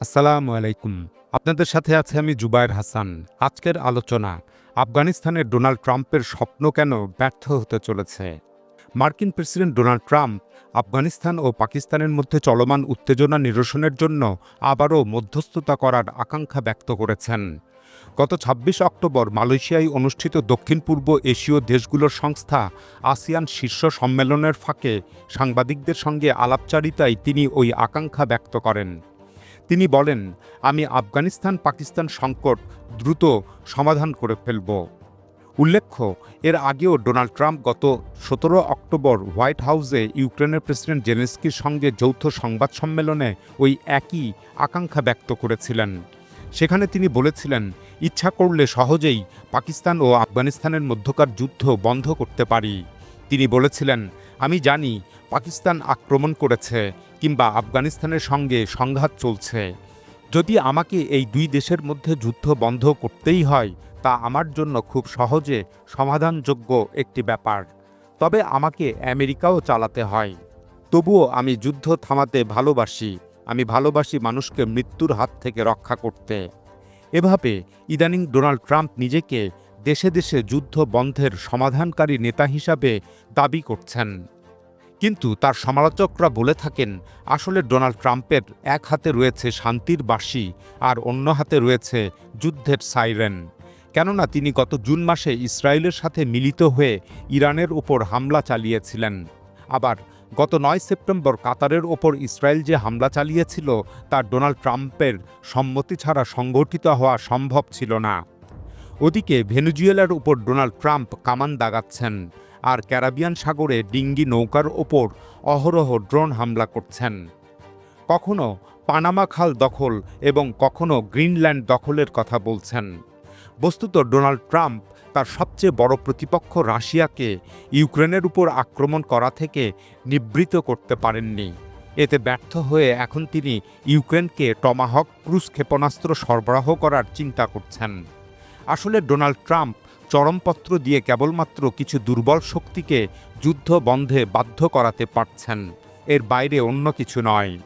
আসসালামু আলাইকুম। আপনাদের সাথে আছে আমি জুবায়ের হাসান। আজকের আলোচনা আফগানিস্তানের ডোনাল্ড ট্রাম্পের স্বপ্ন কেন ব্যর্থ হতে চলেছে? মার্কিন প্রেসিডেন্ট ডোনাল্ড ট্রাম্প আফগানিস্তান ও পাকিস্তানের মধ্যে চলমান উত্তেজনা নিরসনের জন্য আবারও মধ্যস্থতা করার আকাঙ্ক্ষা ব্যক্ত করেছেন। গত ২৬ অক্টোবর মালয়েশিয়ায় অনুষ্ঠিত দক্ষিণ পূর্ব এশীয় দেশগুলোর সংস্থা আসিয়ান শীর্ষ সম্মেলনের ফাঁকে সাংবাদিকদের সঙ্গে আলাপচারিতায় তিনি ওই আকাঙ্ক্ষা ব্যক্ত করেন। তিনি বলেন, আমি আফগানিস্তান পাকিস্তান সংকট দ্রুত সমাধান করে ফেলব। উল্লেখ্য, এর আগেও ডোনাল্ড ট্রাম্প গত সতেরো অক্টোবর হোয়াইট হাউসে ইউক্রেনের প্রেসিডেন্ট জেলেন্সকির সঙ্গে যৌথ সংবাদ সম্মেলনে ওই একই আকাঙ্ক্ষা ব্যক্ত করেছিলেন। সেখানে তিনি বলেছিলেন, ইচ্ছা করলে সহজেই পাকিস্তান ও আফগানিস্তানের মধ্যকার যুদ্ধ বন্ধ করতে পারি। তিনি বলেছিলেন, আমি জানি পাকিস্তান আক্রমণ করেছে কিংবা আফগানিস্তানের সঙ্গে সংঘাত চলছে। যদি আমাকে এই দুই দেশের মধ্যে যুদ্ধ বন্ধ করতেই হয়, তা আমার জন্য খুব সহজে সমাধানযোগ্য একটি ব্যাপার। তবে আমাকে আমেরিকাও চালাতে হয়। তবুও আমি যুদ্ধ থামাতে ভালোবাসি। আমি ভালোবাসি মানুষকে মৃত্যুর হাত থেকে রক্ষা করতে। এভাবে ইদানিং ডোনাল্ড ট্রাম্প নিজেকে দেশে দেশে যুদ্ধ বন্ধের সমাধানকারী নেতা হিসাবে দাবি করছেন। কিন্তু তার সমালোচকরা বলে থাকেন, আসলে ডোনাল্ড ট্রাম্পের এক হাতে রয়েছে শান্তির বাঁশি আর অন্য হাতে রয়েছে যুদ্ধের সাইরেন। কেননা তিনি গত জুন মাসে ইসরায়েলের সাথে মিলিত হয়ে ইরানের ওপর হামলা চালিয়েছিলেন। আবার গত নয় সেপ্টেম্বর কাতারের ওপর ইসরায়েল যে হামলা চালিয়েছিল, তা ডোনাল্ড ট্রাম্পের সম্মতি ছাড়া সংগঠিত হওয়া সম্ভব ছিল না। ওদিকে ভেনুজুয়েলার উপর ডোনাল্ড ট্রাম্প কামান দাগাচ্ছেন। আর ক্যারাবিয়ান সাগরে ডিঙ্গি নৌকার ওপর অহরহ ড্রোন হামলা করছেন। কখনো পানামা খাল দখল এবং কখনো গ্রিনল্যান্ড দখলের কথা বলছেন। বস্তুত ডোনাল্ড ট্রাম্প তার সবচেয়ে বড় প্রতিপক্ষ রাশিয়াকে ইউক্রেনের উপর আক্রমণ করা থেকে নিবৃত করতে পারেননি। এতে ব্যর্থ হয়ে এখন তিনি ইউক্রেনকে টমাহক ক্রুজ ক্ষেপণাস্ত্র সরবরাহ করার চিন্তা করছেন। আসলে ডোনাল্ড ট্রাম্প চরমপত্র দিয়ে কেবলমাত্র কিছু দুর্বল শক্তিকে যুদ্ধ বন্ধে বাধ্য করাতে পারছেন। এর বাইরে অন্য কিছু নয়।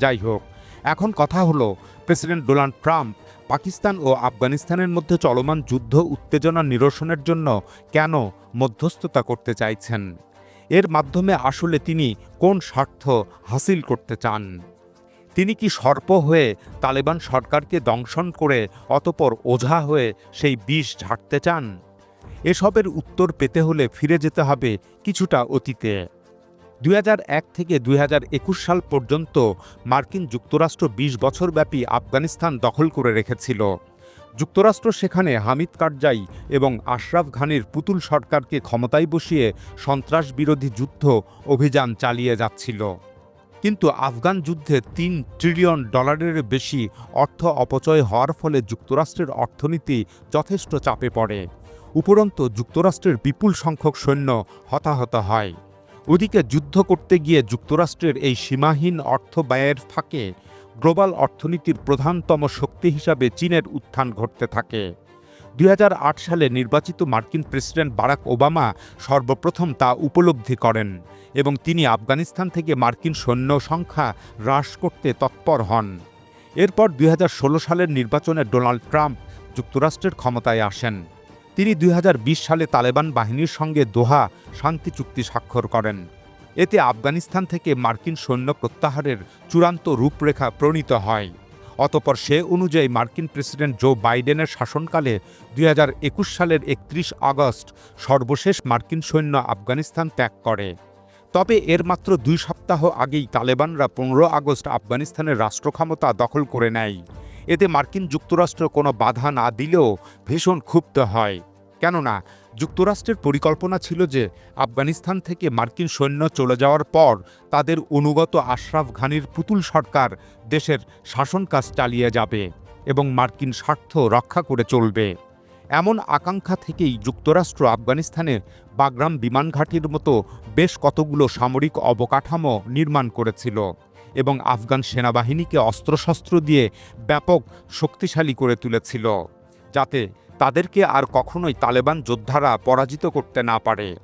যাই হোক, এখন কথা হলো প্রেসিডেন্ট ডোনাল্ড ট্রাম্প পাকিস্তান ও আফগানিস্তানের মধ্যে চলমান যুদ্ধ উত্তেজনা নিরসনের জন্য কেন মধ্যস্থতা করতে চাইছেন? এর মাধ্যমে আসলে তিনি কোন স্বার্থ হাসিল করতে চান? তিনি কি সর্প হয়ে তালেবান সরকারকে দংশন করে অতপর ওঝা হয়ে সেই বিষ ঝাড়তে চান? এসবের উত্তর পেতে হলে ফিরে যেতে হবে কিছুটা অতীতে। দুই হাজার এক থেকে দুই হাজার একুশ সাল পর্যন্ত মার্কিন যুক্তরাষ্ট্র ২০ বছরব্যাপী আফগানিস্তান দখল করে রেখেছিল। যুক্তরাষ্ট্র সেখানে হামিদ কারজাই এবং আশরাফ ঘানির পুতুল সরকারকে ক্ষমতায় বসিয়ে সন্ত্রাস বিরোধী যুদ্ধ অভিযান চালিয়ে যাচ্ছিল। কিন্তু আফগান যুদ্ধে তিন ট্রিলিয়ন ডলারের বেশি অর্থ অপচয় হওয়ার ফলে যুক্তরাষ্ট্রের অর্থনীতি যথেষ্ট চাপে পড়ে। উপরন্তু, যুক্তরাষ্ট্রের বিপুল সংখ্যক সৈন্য হতাহত হয়। ওদিকে যুদ্ধ করতে গিয়ে যুক্তরাষ্ট্রের এই সীমাহীন অর্থ ব্যয়ের ফাঁকে গ্লোবাল অর্থনীতির প্রধানতম শক্তি হিসাবে চীনের উত্থান ঘটতে থাকে। দুই হাজার আট সালে নির্বাচিত মার্কিন প্রেসিডেন্ট বারাক ওবামা সর্বপ্রথম তা উপলব্ধি করেন এবং তিনি আফগানিস্তান থেকে মার্কিন সৈন্য সংখ্যা হ্রাস করতে তৎপর হন। এরপর দুই হাজার ষোলো সালের নির্বাচনে ডোনাল্ড ট্রাম্প যুক্তরাষ্ট্রের ক্ষমতায় আসেন। তিনি দুই হাজার বিশ সালে তালেবান বাহিনীর সঙ্গে দোহা শান্তি চুক্তি স্বাক্ষর করেন। এতে আফগানিস্তান থেকে মার্কিন সৈন্য প্রত্যাহারের চূড়ান্ত রূপরেখা প্রণীত হয়। অতপর সে অনুযায়ী মার্কিন প্রেসিডেন্ট জো বাইডেনের শাসনকালে দুই হাজার একুশ সালের একত্রিশ আগস্ট সর্বশেষ মার্কিন সৈন্য আফগানিস্তান ত্যাগ করে। তবে এর মাত্র দুই সপ্তাহ আগেই তালেবানরা পনেরো আগস্ট আফগানিস্তানের রাষ্ট্রক্ষমতা দখল করে নেয়। এতে মার্কিন যুক্তরাষ্ট্র কোনো বাধা না দিলেও ভীষণ ক্ষুব্ধ হয়। কেননা যুক্তরাষ্ট্রের পরিকল্পনা ছিল যে আফগানিস্তান থেকে মার্কিন সৈন্য চলে যাওয়ার পর তাদের অনুগত আশরাফ ঘানির পুতুল সরকার দেশের শাসন কাজ চালিয়ে যাবে এবং মার্কিন স্বার্থ রক্ষা করে চলবে। এমন আকাঙ্ক্ষা থেকেই যুক্তরাষ্ট্র আফগানিস্তানে বাগরাম বিমান ঘাঁটির মতো বেশ কতগুলো সামরিক অবকাঠামো নির্মাণ করেছিল এবং আফগান সেনাবাহিনীকে অস্ত্রশস্ত্র দিয়ে ব্যাপক শক্তিশালী করে তুলেছিল, যাতে তাদেরকে আর কখনোই তালেবান যোদ্ধারা পরাজিত করতে না পারে।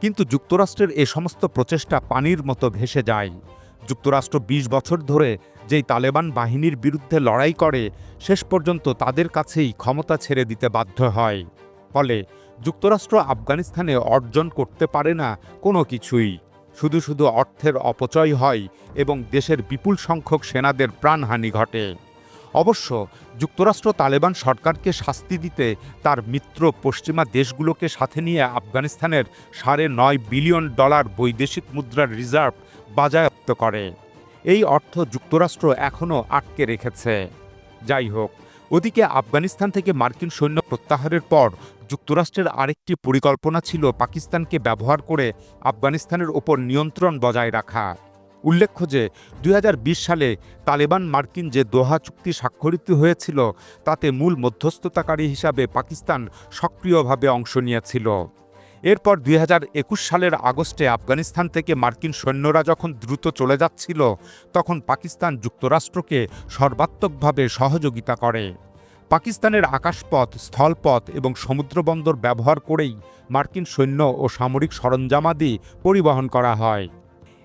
কিন্তু যুক্তরাষ্ট্রের এ সমস্ত প্রচেষ্টা পানির মতো ভেসে যায়। যুক্তরাষ্ট্র ২০ বছর ধরে যেই তালেবান বাহিনীর বিরুদ্ধে লড়াই করে, শেষ পর্যন্ত তাদের কাছেই ক্ষমতা ছেড়ে দিতে বাধ্য হয়। ফলে যুক্তরাষ্ট্র আফগানিস্তানে অর্জন করতে পারে না কোনো কিছুই। শুধু শুধু অর্থের অপচয় হয় এবং দেশের বিপুল সংখ্যক সেনাদের প্রাণহানি ঘটে। অবশ্য যুক্তরাষ্ট্র তালেবান সরকারকে শাস্তি দিতে তার মিত্র পশ্চিমা দেশগুলোকে সাথে নিয়ে আফগানিস্তানের সাড়ে নয় বিলিয়ন ডলার বৈদেশিক মুদ্রার রিজার্ভ বাজেয়াপ্ত করে। এই অর্থ যুক্তরাষ্ট্র এখনও আটকে রেখেছে। যাই হোক, ওদিকে আফগানিস্তান থেকে মার্কিন সৈন্য প্রত্যাহারের পর যুক্তরাষ্ট্রের আরেকটি পরিকল্পনা ছিল পাকিস্তানকে ব্যবহার করে আফগানিস্তানের ওপর নিয়ন্ত্রণ বজায় রাখা। উল্লেখ্য যে দুই হাজার বিশ সালে তালেবান মার্কিন যে দোহা চুক্তি স্বাক্ষরিত হয়েছিল, তাতে মূল মধ্যস্থতাকারী হিসাবে পাকিস্তান সক্রিয়ভাবে অংশ নিয়েছিল। এরপর দুই হাজার একুশ সালের আগস্টে আফগানিস্তান থেকে মার্কিন সৈন্যরা যখন দ্রুত চলে যাচ্ছিল, তখন পাকিস্তান যুক্তরাষ্ট্রকে সর্বাত্মকভাবে সহযোগিতা করে। পাকিস্তানের আকাশপথ, স্থলপথ এবং সমুদ্রবন্দর ব্যবহার করেই মার্কিন সৈন্য ও সামরিক সরঞ্জামাদি পরিবহন করা হয়।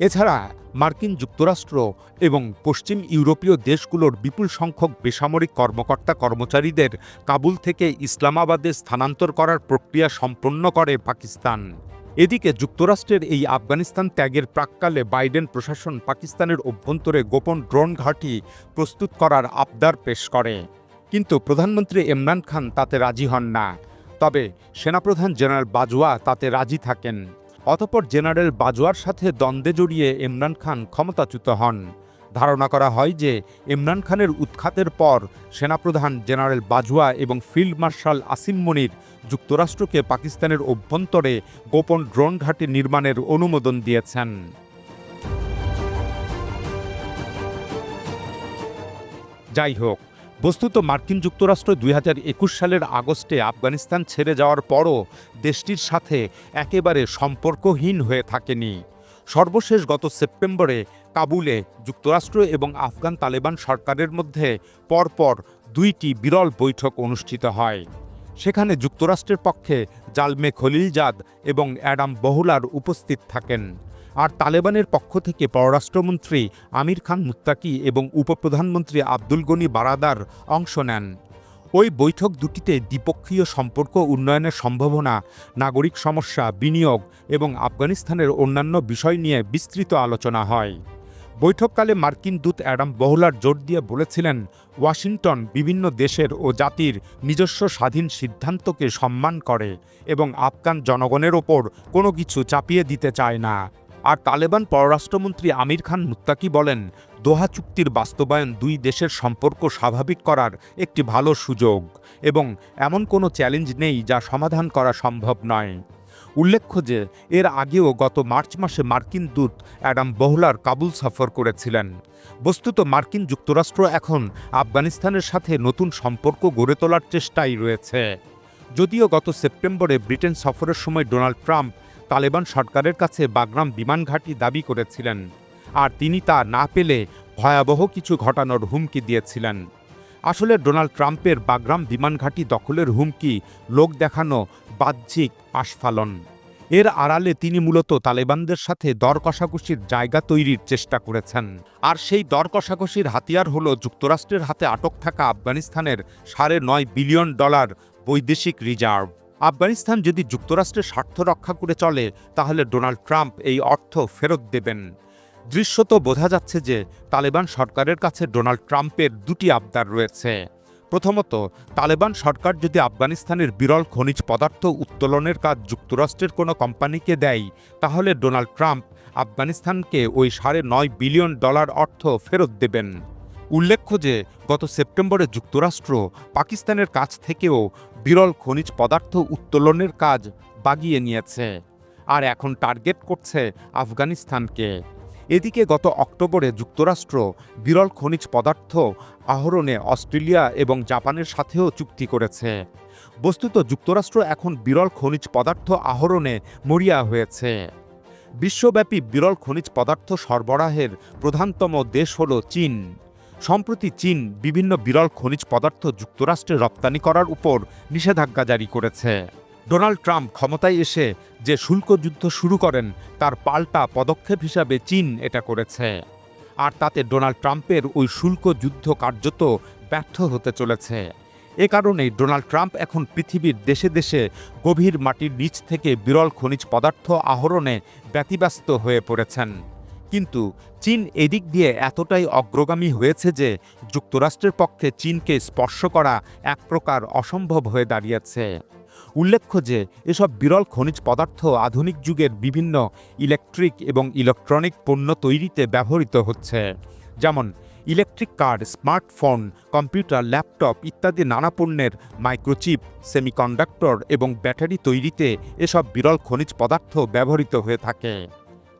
এছাড়া মার্কিন যুক্তরাষ্ট্র এবং পশ্চিম ইউরোপীয় দেশগুলোর বিপুল সংখ্যক বেসামরিক কর্মকর্তা কর্মচারীদের কাবুল থেকে ইসলামাবাদে স্থানান্তর করার প্রক্রিয়া সম্পন্ন করে পাকিস্তান। এদিকে যুক্তরাষ্ট্রের এই আফগানিস্তান ত্যাগের প্রাককালে বাইডেন প্রশাসন পাকিস্তানের অভ্যন্তরে গোপন ড্রোন ঘাঁটি প্রস্তুত করার আবদার পেশ করে। কিন্তু প্রধানমন্ত্রী ইমরান খান তাতে রাজি হন না। তবে সেনাপ্রধান জেনারেল বাজওয়া তাতে রাজি থাকেন। অতপর জেনারেল বাজওয়ার সাথে দ্বন্দ্বে জড়িয়ে ইমরান খান ক্ষমতাচ্যুত হন। ধারণা করা হয় যে ইমরান খানের উৎখাতের পর সেনাপ্রধান জেনারেল বাজওয়া এবং ফিল্ড মার্শাল আসিম মনির যুক্তরাষ্ট্রকে পাকিস্তানের অভ্যন্তরে গোপন ড্রোন ঘাঁটি নির্মাণের অনুমোদন দিয়েছেন। যাই হোক বস্তুত মার্কিন যুক্তরাষ্ট্র দুই হাজার একুশ সালের আগস্টে আফগানিস্তান ছেড়ে যাওয়ার পরও দেশটির সাথে একেবারে সম্পর্কহীন হয়ে থাকেনি। সর্বশেষ গত সেপ্টেম্বরে কাবুলে যুক্তরাষ্ট্র এবং আফগান তালেবান সরকারের মধ্যে পরপর দুইটি বিরল বৈঠক অনুষ্ঠিত হয়। সেখানে যুক্তরাষ্ট্রের পক্ষে জালমে খলিলজাদ এবং অ্যাডাম বহুলার উপস্থিত থাকেন। আর তালেবানের পক্ষ থেকে পররাষ্ট্রমন্ত্রী আমির খান মুত্তাকি এবং উপপ্রধানমন্ত্রী আব্দুল গনি বারাদার অংশ নেন। ওই বৈঠক দুটিতে দ্বিপক্ষীয় সম্পর্ক উন্নয়নের সম্ভাবনা, নাগরিক সমস্যা, বিনিয়োগ এবং আফগানিস্তানের অন্যান্য বিষয় নিয়ে বিস্তৃত আলোচনা হয়। বৈঠককালে মার্কিন দূত অ্যাডাম বহুলার জোর দিয়ে বলেছিলেন, ওয়াশিংটন বিভিন্ন দেশের ও জাতির নিজস্ব স্বাধীন সিদ্ধান্তকে সম্মান করে এবং আফগান জনগণের ওপর কোনো কিছু চাপিয়ে দিতে চায় না। আর তালেবান পররাষ্ট্রমন্ত্রী আমির খান মুত্তাকি বলেন, দোহা চুক্তির বাস্তবায়ন দুই দেশের সম্পর্ক স্বাভাবিক করার একটি ভালো সুযোগ এবং এমন কোনো চ্যালেঞ্জ নেই যা সমাধান করা সম্ভব নয়। উল্লেখ্য যে, এর আগেও গত মার্চ মাসে মার্কিন দূত অ্যাডাম বহুলার কাবুল সফর করেছিলেন। বস্তুত মার্কিন যুক্তরাষ্ট্র এখন আফগানিস্তানের সাথে নতুন সম্পর্ক গড়ে তোলার চেষ্টাই রয়েছে। যদিও গত সেপ্টেম্বরে ব্রিটেন সফরের সময় ডোনাল্ড ট্রাম্প তালেবান সরকারের কাছে বাগরাম বিমান ঘাঁটি দাবি করেছিলেন। আর তিনি তা না পেলে ভয়াবহ কিছু ঘটানোর হুমকি দিয়েছিলেন। আসলে ডোনাল্ড ট্রাম্পের বাগরাম বিমান ঘাঁটি দখলের হুমকি, লোক দেখানো বাহ্যিক আস্ফালন। এর আড়ালে তিনি মূলত তালেবানদের সাথে দর কষাকষির জায়গা তৈরির চেষ্টা করেছেন। আর সেই দর কষাকষির হাতিয়ার হল যুক্তরাষ্ট্রের হাতে আটক থাকা আফগানিস্তানের সাড়ে নয় বিলিয়ন ডলার বৈদেশিক রিজার্ভ। আফগানিস্তান যদি যুক্তরাষ্ট্রের স্বার্থ রক্ষা করে চলে, তাহলে ডোনাল্ড ট্রাম্প এই অর্থ ফেরত দেবেন। দৃশ্যত বোঝা যাচ্ছে যে তালেবান সরকারের কাছে ডোনাল্ড ট্রাম্পের দুটি আবদার রয়েছে। প্রথমত, তালেবান সরকার যদি আফগানিস্তানের বিরল খনিজ পদার্থ উত্তোলনের কাজ যুক্তরাষ্ট্রের কোনো কোম্পানিকে দেয়, তাহলে ডোনাল্ড ট্রাম্প আফগানিস্তানকে ওই সাড়ে নয় বিলিয়ন ডলার অর্থ ফেরত দেবেন। উল্লেখ্য যে, গত সেপ্টেম্বরে যুক্তরাষ্ট্র পাকিস্তানের কাছ থেকেও বিরল খনিজ পদার্থ উত্তোলনের কাজ বাগিয়ে নিয়েছে আর এখন টার্গেট করছে আফগানিস্তানকে। এদিকে গত অক্টোবরে যুক্তরাষ্ট্র বিরল খনিজ পদার্থ আহরণে অস্ট্রেলিয়া এবং জাপানের সাথেও চুক্তি করেছে। বস্তুত যুক্তরাষ্ট্র এখন বিরল খনিজ পদার্থ আহরণে মরিয়া হয়েছে। বিশ্বব্যাপী বিরল খনিজ পদার্থ সরবরাহের প্রধানতম দেশ হল চীন। সম্প্রতি চীন বিভিন্ন বিরল খনিজ পদার্থ যুক্তরাষ্ট্রে রপ্তানি করার উপর নিষেধাজ্ঞা জারি করেছে। ডোনাল্ড ট্রাম্প ক্ষমতায় এসে যে শুল্ক যুদ্ধ শুরু করেন, তার পাল্টা পদক্ষেপ হিসাবে চীন এটা করেছে। আর তাতে ডোনাল্ড ট্রাম্পের ওই শুল্ক যুদ্ধ কার্যত ব্যর্থ হতে চলেছে। এ কারণেই ডোনাল্ড ট্রাম্প এখন পৃথিবীর দেশে দেশে গভীর মাটির নিচ থেকে বিরল খনিজ পদার্থ আহরণে ব্যতিব্যস্ত হয়ে পড়েছেন। কিন্তু চীন এদিক দিয়ে এতটাই অগ্রগামী হয়েছে যে যুক্তরাষ্ট্রের পক্ষে চীনকে স্পর্শ করা এক প্রকার অসম্ভব হয়ে দাঁড়িয়েছে। উল্লেখ্য যে এসব বিরল খনিজ পদার্থ আধুনিক যুগের বিভিন্ন ইলেকট্রিক এবং ইলেকট্রনিক পণ্য তৈরিতে ব্যবহৃত হচ্ছে। যেমন electric car, smartphone, computer, laptop ইত্যাদি নানা পণ্যের মাইক্রোচিপ, সেমিকন্ডাক্টর এবং ব্যাটারি তৈরিতে এসব বিরল খনিজ পদার্থ ব্যবহৃত হয়ে থাকে।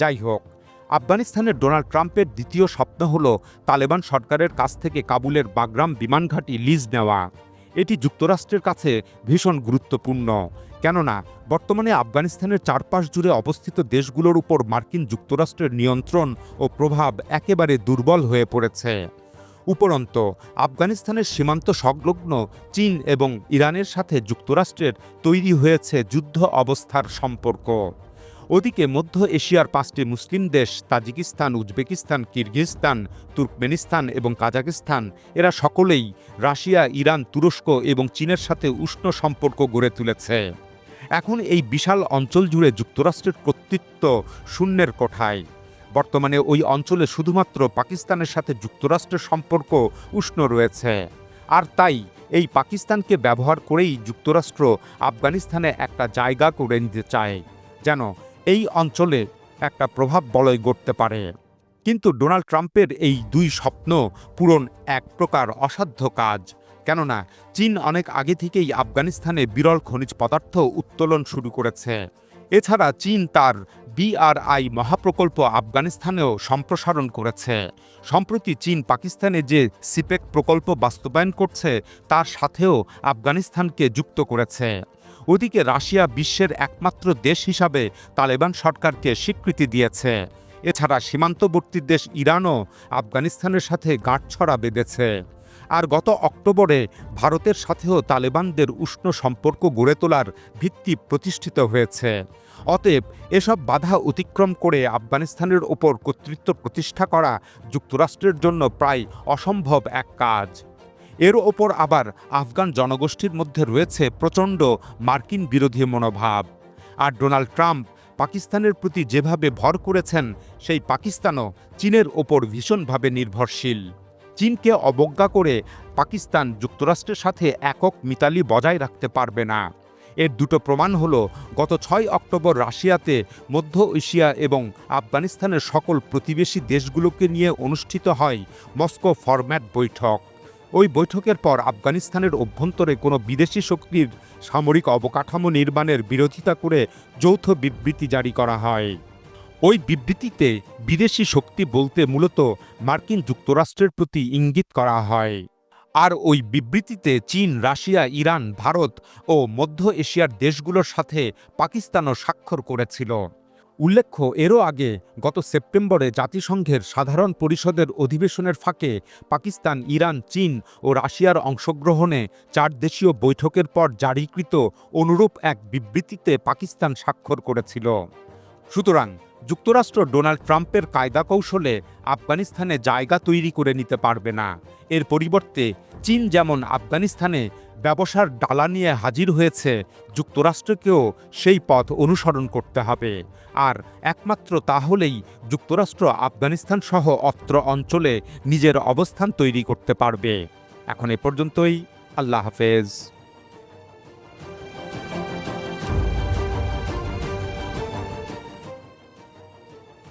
যাই হোক আফগানিস্তানের ডোনাল্ড ট্রাম্পের দ্বিতীয় স্বপ্ন হল তালেবান সরকারের কাছ থেকে কাবুলের বাগরাম বিমানঘাঁটি লিজ নেওয়া। এটি যুক্তরাষ্ট্রের কাছে ভীষণ গুরুত্বপূর্ণ। কেননা, বর্তমানে আফগানিস্তানের চারপাশ জুড়ে অবস্থিত দেশগুলোর উপর মার্কিন যুক্তরাষ্ট্রের নিয়ন্ত্রণ ও প্রভাব একেবারে দুর্বল হয়ে পড়েছে। উপরন্ত, আফগানিস্তানের সীমান্ত সংলগ্ন চীন এবং ইরানের সাথে যুক্তরাষ্ট্রের তৈরি হয়েছে যুদ্ধ অবস্থার সম্পর্ক। ওদিকে মধ্য এশিয়ার পাঁচটি মুসলিম দেশ, তাজিকিস্তান, উজবেকিস্তান, কিরগিজস্তান, তুর্কমেনিস্তান এবং কাজাকিস্তান। এরা সকলেই রাশিয়া, ইরান, তুরস্ক এবং চীনের সাথে উষ্ণ সম্পর্ক গড়ে তুলেছে। এখন এই বিশাল অঞ্চল জুড়ে যুক্তরাষ্ট্রের কর্তৃত্ব শূন্যের কোঠায়। বর্তমানে ওই অঞ্চলে শুধুমাত্র পাকিস্তানের সাথে যুক্তরাষ্ট্রের সম্পর্ক উষ্ণ রয়েছে। আর তাই এই পাকিস্তানকে ব্যবহার করেই যুক্তরাষ্ট্র আফগানিস্তানে একটা জায়গা করে নিতে চায়, যেন এই অঞ্চলে একটা প্রভাব বলয় গড়তে পারে। কিন্তু ডোনাল্ড ট্রাম্পের এই দুই স্বপ্ন পূরণ এক প্রকার অসাধ্য কাজ। কেননা, চীন অনেক আগে থেকেই আফগানিস্তানে বিরল খনিজ পদার্থ উত্তোলন শুরু করেছে। এছাড়া চীন তার বিআরআই মহাপ্রকল্প আফগানিস্তানেও সম্প্রসারণ করেছে। সম্প্রতি চীন পাকিস্তানে যে সিপেক প্রকল্প বাস্তবায়ন করছে, তার সাথেও আফগানিস্তানকে যুক্ত করেছে। ওদিকে রাশিয়া বিশ্বের একমাত্র দেশ হিসাবে তালেবান সরকারকে স্বীকৃতি দিয়েছে। এছাড়া সীমান্তবর্তী দেশ ইরানও আফগানিস্তানের সাথে গাঁটছড়া বেঁধেছে। আর গত অক্টোবরে ভারতের সাথেও তালেবানদের উষ্ণ সম্পর্ক গড়ে তোলার ভিত্তি প্রতিষ্ঠিত হয়েছে। অতএব এসব বাধা অতিক্রম করে আফগানিস্তানের ওপর কর্তৃত্ব প্রতিষ্ঠা করা যুক্তরাষ্ট্রের জন্য প্রায় অসম্ভব এক কাজ। এর ওপর আবার আফগান জনগোষ্ঠীর মধ্যে রয়েছে প্রচণ্ড মার্কিন বিরোধী মনোভাব। আর ডোনাল্ড ট্রাম্প পাকিস্তানের প্রতি যেভাবে ভর করেছেন, সেই পাকিস্তানও চীনের ওপর ভীষণভাবে নির্ভরশীল। চীনকে অবজ্ঞা করে পাকিস্তান যুক্তরাষ্ট্রের সাথে একক মিতালি বজায় রাখতে পারবে না। এর দুটো প্রমাণ হল, গত ছয় অক্টোবর রাশিয়াতে মধ্য এশিয়া এবং আফগানিস্তানের সকল প্রতিবেশী দেশগুলোকে নিয়ে অনুষ্ঠিত হয় মস্কো ফরম্যাট বৈঠক। ওই বৈঠকের পর আফগানিস্তানের অভ্যন্তরে কোনো বিদেশি শক্তির সামরিক অবকাঠামো নির্মাণের বিরোধিতা করে যৌথ বিবৃতি জারি করা হয়। ওই বিবৃতিতে বিদেশি শক্তি বলতে মূলত মার্কিন যুক্তরাষ্ট্রের প্রতি ইঙ্গিত করা হয়। আর ওই বিবৃতিতে চীন, রাশিয়া, ইরান, ভারত ও মধ্য এশিয়ার দেশগুলোর সাথে পাকিস্তানও স্বাক্ষর করেছিল। উল্লেখ্য, এরও আগে গত সেপ্টেম্বরে জাতিসংঘের সাধারণ পরিষদের অধিবেশনের ফাঁকে পাকিস্তান, ইরান, চীন ও রাশিয়ার অংশগ্রহণে চার দেশীয় বৈঠকের পর জারিকৃত অনুরূপ এক বিবৃতিতে পাকিস্তান স্বাক্ষর করেছিল। সুতরাং যুক্তরাষ্ট্র ডোনাল্ড ট্রাম্পের কায়দা কৌশলে আফগানিস্তানে জায়গা তৈরি করে নিতে পারবে না। এর পরিবর্তে চীন যেমন আফগানিস্তানে ব্যবসার ডালা নিয়ে হাজির হয়েছে, যুক্তরাষ্ট্রকেও সেই পথ অনুসরণ করতে হবে। আর একমাত্র তাহলেই যুক্তরাষ্ট্র আফগানিস্তান সহ অত্র অঞ্চলে নিজের অবস্থান তৈরি করতে পারবে। এখন এ পর্যন্তই, আল্লাহ হাফেজ।